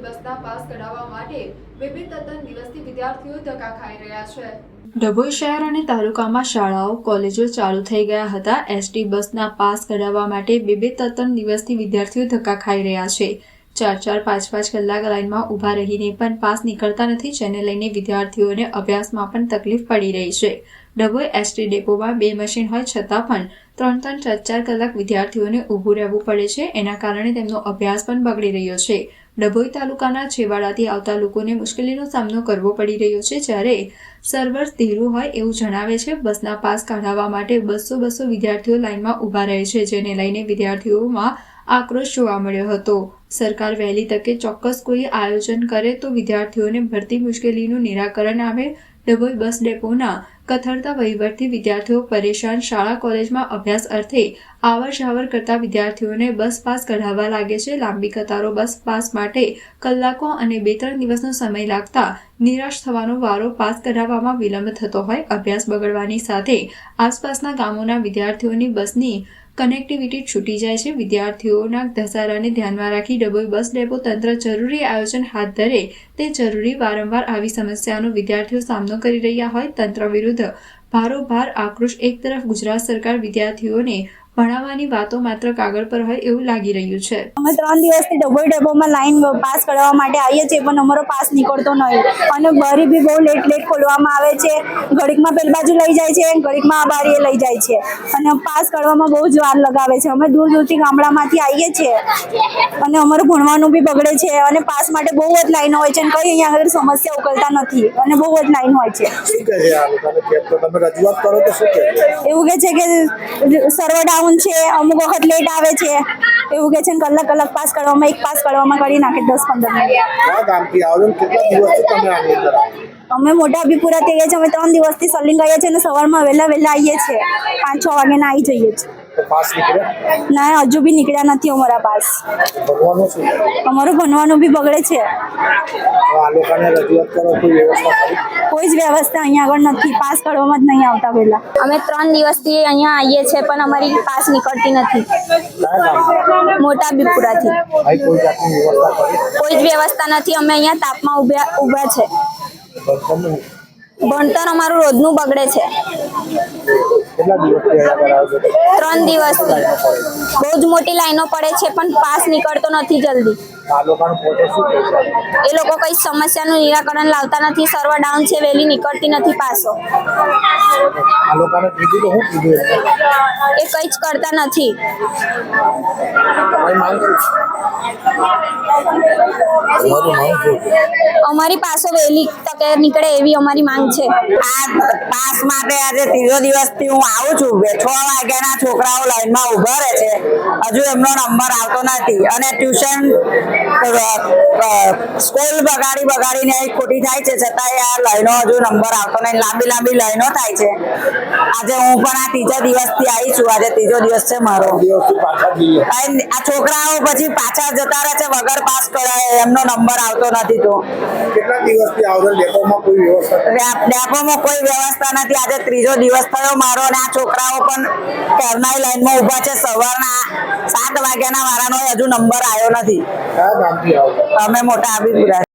બસના પાસ કઢાવવા માટે વિવિધ તદ્દન દિવસથી વિદ્યાર્થીઓ ધક્કા ખાઈ રહ્યા છે. ડભોઈ શહેર અને તાલુકામાં શાળાઓ, કોલેજો ચાલુ થઈ ગયા હતા. એસટી બસના પાસ કઢાવવા માટે બે બે ત્રણ દિવસથી વિદ્યાર્થીઓ ધક્કા ખાઈ રહ્યા છે. ચાર ચાર પાંચ પાંચ કલાક લાઇનમાં ઊભા રહીને પણ પાસ નીકળતા નથી, જેને લઈને વિદ્યાર્થીઓને અભ્યાસમાં પણ તકલીફ પડી રહી છે. ડભોઈ એસટી ડેપોમાં બે મશીન હોય છતાં પણ ત્રણ ત્રણ ચાર ચાર કલાક વિદ્યાર્થીઓને ઊભું રહેવું પડે છે. એના કારણે તેમનો અભ્યાસ પણ બગડી રહ્યો છે. ડભોઈ તાલુકાના છેવાડાથી આવતા લોકોને મુશ્કેલીનો સામનો કરવો પડી રહ્યો છે જ્યારે સર્વર ધીરું હોય એવું જણાવે છે. બસના પાસ કાઢાવવા માટે બસો બસો વિદ્યાર્થીઓ લાઇનમાં ઊભા રહે છે, જેને લઈને વિદ્યાર્થીઓમાં આક્રોશ જોવા મળ્યો હતો. સરકાર વહેલી તકે ચોક્કસ કોઈ આયોજન કરે તો વિદ્યાર્થીઓને ભરતી મુશ્કેલીનું નિરાકરણ આવે. ડભોઈ બસ ડેપોના કથળતા વહીવટથી વિદ્યાર્થીઓ પરેશાન. શાળા કોલેજમાં અભ્યાસ અર્થે આવર જાવર કરતા વિદ્યાર્થીઓને બસ પાસ કઢાવવા લાગે છે. લાંબી કતારો બસ પાસ માટે કલાકો અને બે ત્રણ દિવસનો સમય લાગતા નિરાશ થવાનો વારો પાસ કઢાવવામાં વિલંબ થતો હોય. અભ્યાસ બગડવાની સાથે આસપાસના ગામોના વિદ્યાર્થીઓની બસની કનેક્ટિવિટી છૂટી જાય છે. વિદ્યાર્થીઓના ધસારાને ધ્યાનમાં રાખી ડભોઈ બસ ડેપો તંત્ર જરૂરી આયોજન હાથ ધરે તે જરૂરી વારંવાર આવી સમસ્યાનો વિદ્યાર્થીઓ સામનો કરી રહ્યા હોય. તંત્ર વિરુદ્ધ ભારોભાર આક્રોશ એક તરફ ગુજરાત સરકાર વિદ્યાર્થીઓને ભણાવવાની વાતો માત્ર કાગળ પર હોય એવું લાગી રહ્યું છે. અમે ત્રણ દિવસથી ડબલ ડબ્બામાં લાઈન પાસ કરવા માટે આવીએ છીએ પણ અમારો પાસ નીકળતો નહીં. અને બારી બી બહુ લેટ લેટ ખોલવામાં આવે છે. ઘડીકમાં પેલ બાજુ લઈ જાય છે ઘડીકમાં આ બારીએ લઈ જાય છે. અને પાસ કરવામાં બહુ જ વાર લગાવે છે. અમે દૂર દૂરથી ગામડામાંથી આવીએ છીએ. અને અમારું ભણવાનું બી બગડે છે. અને પાસ માટે બહુ જ લાઈનો હોય છે અને કંઈ અહીંયા આગળ સમસ્યા ઉકલતા નથી. અને બહુ જ લાઈન હોય છે. શું કહે છે આ લોકોને? કેબ તો તમે રજૂઆત કરો તો શું કહે છે? એવું કે છે કે સર્વર ડાઉન છે અમુક વખત લેટ આવે છે. એવું કે છે ને કલાક કલાક પાસ કરવામાં એક પાસ કરવામાં કરી નાખે દસ પંદર મિનિટ? અમે મોટા અભિપુરા થઈ ગયા છે? અમે ત્રણ દિવસથી સલિંગ ગયા છે અને સવારમાં વહેલા વહેલા આવીએ છીએ. પાંચ છ વાગે ના આવી જઈએ છીએ. તો પાસ નીકળ્યા? ના હજુ બી નીકળ્યા નથી અમારા પાસ. ભણવાનું શું અમારું ભણવાનું બી બગડે છે. આ લોકોને રજૂઆત કરો કોઈ વ્યવસ્થા કોઈ જ વ્યવસ્થા અહીંયા આગળ નથી. પાસ કરવામાં જ નહીં આવતા પહેલા. અમે ત્રણ દિવસથી અહીંયા આવીએ છીએ પણ અમારી પાસ નીકળતી નથી. મોટા બીપુરાથી. કોઈ જાતની વ્યવસ્થા કોઈ જ વ્યવસ્થા નથી. અમે અહીંયા તાપમાં ઊભા ઊભા છે. ભણતર ભણતર અમારું રોજનું બગડે છે. કેટલા દિવસથી ત્રણ દિવસથી બહુ જ મોટી લાઈનો પડે છે, પણ પાસ નીકળતો નથી જલ્દી. એ લોકો કઈ સમસ્યાનું નિરાકરણ લાવતા નથી સર્વર ડાઉન છે વહેલી નીકળતી નથી પાસો? એ કંઈ જ કરતા નથી? અમારી પાસો વહેલી તકે નીકળે એવી અમારી માંગ છે. આ પાસ માટે આજે ત્રીજો દિવસથી હું આવું છું. બે છ વાગ્યાના છોકરાઓ લાઈનમાં ઊભા રહે છે. હજુ એમનો નંબર આવતો નથી. અને ટ્યુશન સ્કૂલ બગાડી બગાડીને ખોટી થાય છે. છતાંય આ લાઈનો હજુ નંબર આવતો નહીં. લાંબી લાંબી લાઈનો થાય છે. આજે હું પણ આ ત્રીજા દિવસથી આવી છું. આજે ત્રીજો દિવસ છે મારો. આ છોકરાઓ પછી પાછા જતા રહે છે. વગર પાસ કરાય. એમનો નંબર આવતો નથી તો. ડેપોમાં કોઈ વ્યવસ્થા ડેપોમાં કોઈ વ્યવસ્થા નથી. આજે ત્રીજો દિવસ થયો મારો અને આ છોકરાઓ પણ ક્યારના લાઈનમાં ઊભા છે. સવારના સાત વાગ્યાના વાળાનો હજુ નંબર આવ્યો નથી. ગામથી આવો. છો અમે મોટા આબીપુરા